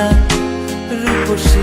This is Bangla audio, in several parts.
না রূপসী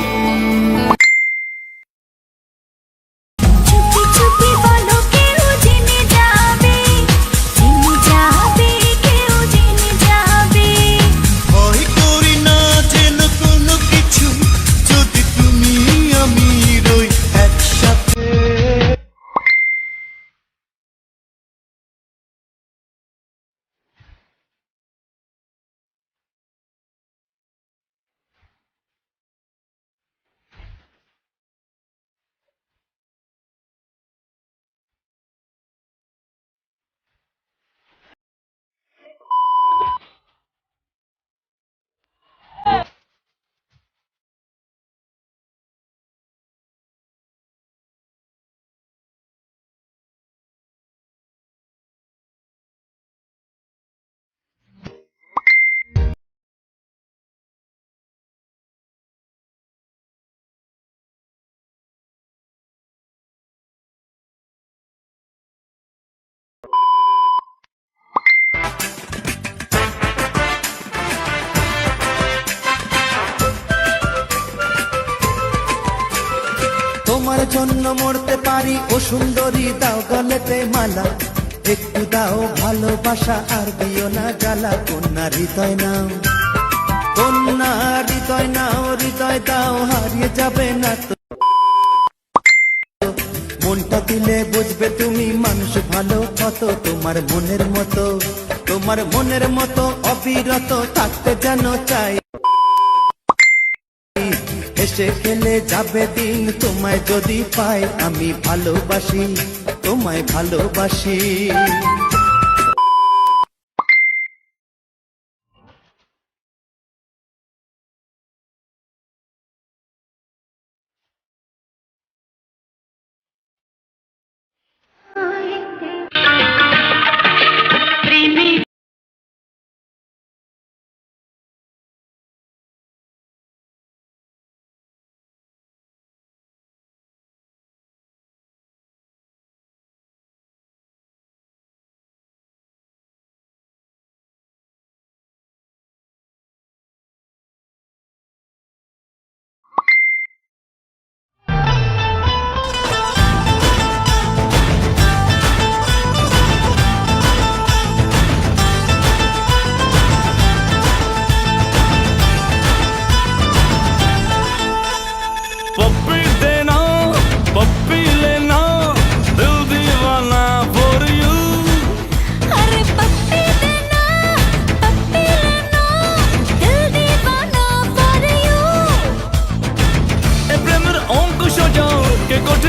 জন্য মরতে পারি। ও সুন্দরী, দাও গলেতে মালা। একটু দাও ভালোবাসা আর দিও না জ্বালা। কন্যা, হৃদয় নাও। কন্যা, হৃদয় নাও, হৃদয় দাও, হারিয়ে যাবে না মনটা দিলে বুঝবে তুমি মানুষ ভালো কত। তোমার মনের মতো, তোমার মনের মতো অবিরত থাকতে যেন চাই। এসে খেলে যাবে দিন তোমায় যদি পাই আমি ভালোবাসি তোমায় ভালোবাসি।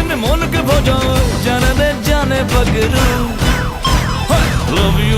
में मन के भजन जाने दे जाने पगरू Love you